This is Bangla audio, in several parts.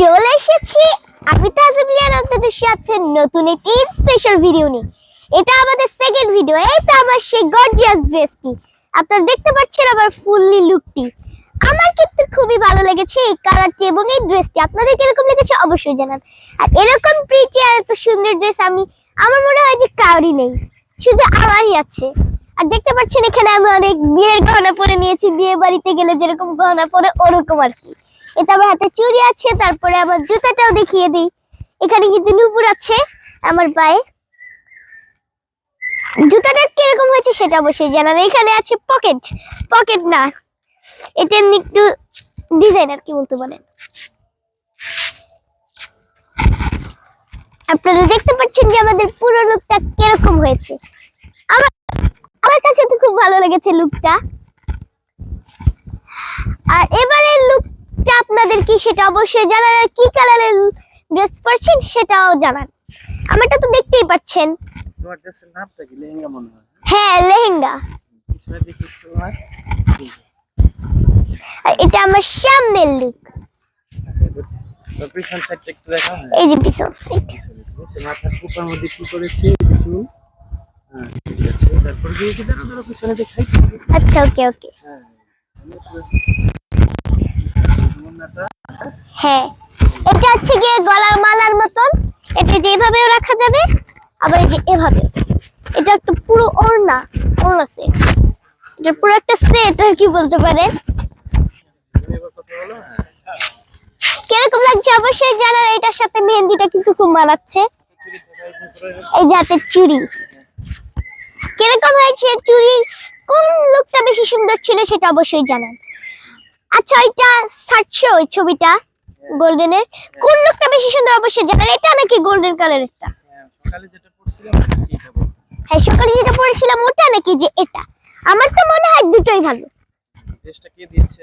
চলে এসেছি। আমি তাজমিলিয়ান আপনাদের সাথে নতুন একটি স্পেশাল ভিডিও নিয়ে। এটা আমাদের সেকেন্ড ভিডিও এই তো আমার সেই গর্জিয়াস ড্রেসটি আপনারা দেখতে পাচ্ছেন আমার ফুললি লুকটি আমার কিন্তু খুবই ভালো লেগেছে এই কালারটি এবং এই ড্রেসটি আপনাদের কীরকম লেগেছে অবশ্যই জানান। আর এরকম প্রিটি আর এত সুন্দর ড্রেস আমি, আমার মনে হয় যে কাউরি নেই। শুধু আমারই আছে। আর দেখতে পাচ্ছেন এখানে আমি অনেক বিয়ের গহনা পরে নিয়েছি। বিয়ে বাড়িতে গেলে যেরকম গহনা পরে ওরকম আর কি। এটা আমার হাতে চুড়ি আছে, তারপরে আমার জুতাটাও দেখিয়ে দিই। এখানে কিন্তু নুপুর আছে, আমার পায়ে। জুতাটা কীরকম হয়েছে সেটা অবশ্যই জানান এখানে আছে পকেট পকেট না। এটা একটু ডিজাইনার কি বলতে পারেন। আপনারা দেখতে পাচ্ছেন যে আমাদের পুরো লুকটা কীরকম হয়েছে। আমার আমার কাছে তো খুব ভালো লেগেছে লুকটা আর এবারের লুকটা আপনাদের কি সেটা অবশ্যই জানান? আর কি কালারের ড্রেস পরছেন সেটাও জানান। আমারটা তো দেখতেই পাচ্ছেন। তোমার ড্রেসের নামটা কি? লেহেঙ্গা মনে হয়। হ্যাঁ লেহেঙ্গা। পিছনে দেখি তোমার আর এটা আমার সামনের লুক পিছন সাইডটা একটু দেখা এই যে পিছন সাইড মাথার কুপার মধ্যে কি করেছে? কিছু হ্যাঁ ঠিক আছে। তারপর গিয়ে কি ধরো ধরো পিছনে দেখাই। আচ্ছা ওকে ওকে হ্যাঁ। হ্যাঁ এটা হচ্ছে গিয়ে গলার মালার মতন। এটা যেভাবেও রাখা যাবে, আবার যে এভাবে এটা একটা পুরো ওড়না ওড়না সেট এটা পুরো একটা সেট আর কি বলতে পারেন? কীরকম লাগছে? অবশ্যই জানার এটার সাথে মেহেন্দিটা কিন্তু খুব মানাচ্ছে। এই যে হাতের চুড়ি। কীরকম হয়েছে চুড়ি? কোন লুকটা বেশি সুন্দর ছিল সেটা অবশ্যই জানান। আচ্ছা এটা সারছো ওই ছবিটা গোল্ডেনের কোন লুকটা বেশি সুন্দর অবশ্যই জানান এটা নাকি গোল্ডেন কালারেরটা হ্যাঁ, সকালে যেটা এটা হ্যাঁ সকালে যেটা পড়েছিলাম ওটা নাকি যে এটা। আমার তো মনে হয় দুটোই ভালো। ড্রেসটা কে দিয়েছে?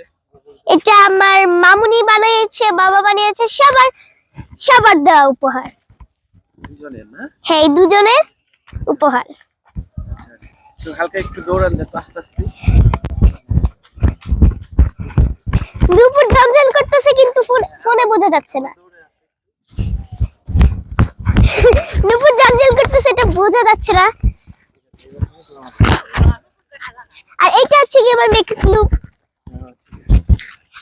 এটা আমার মামুনি বানিয়েছে বাবা বানিয়েছে সবার সবার দেওয়া উপহার। হ্যাঁ এই দুজনের উপহার। হালকা একটু দৌড়ান আস্তে আস্তে। বোঝা যাচ্ছে না। দুপুর ঝমঝম করতেছে এটা বোঝা যাচ্ছে না। আর এইটা হচ্ছে কি আমার মেকআপ লুক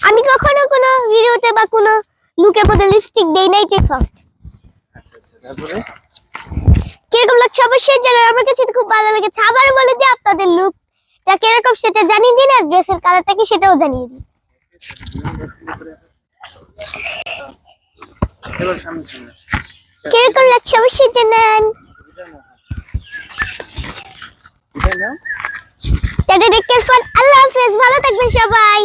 আমি কখনো কোনো ভিডিওতে বা কোনো লুকের মধ্যে লিপস্টিক দেই নাই ঠিক ফার্স্ট কীরকম লাগছে অবশ্যই জানান আমার কাছে খুব ভালো লেগেছে। আবার বলে দিই আপনাদের লুকটা কীরকম সেটা জানিয়ে দিন আর ড্রেসের কালারটা কি সেটাও জানিয়ে দিন। কীরকম লাগছে অবশ্যই জানান এটা নাও টাটা টেক কেয়ার আল্লাহ হাফেজ ভালো থাকবেন সবাই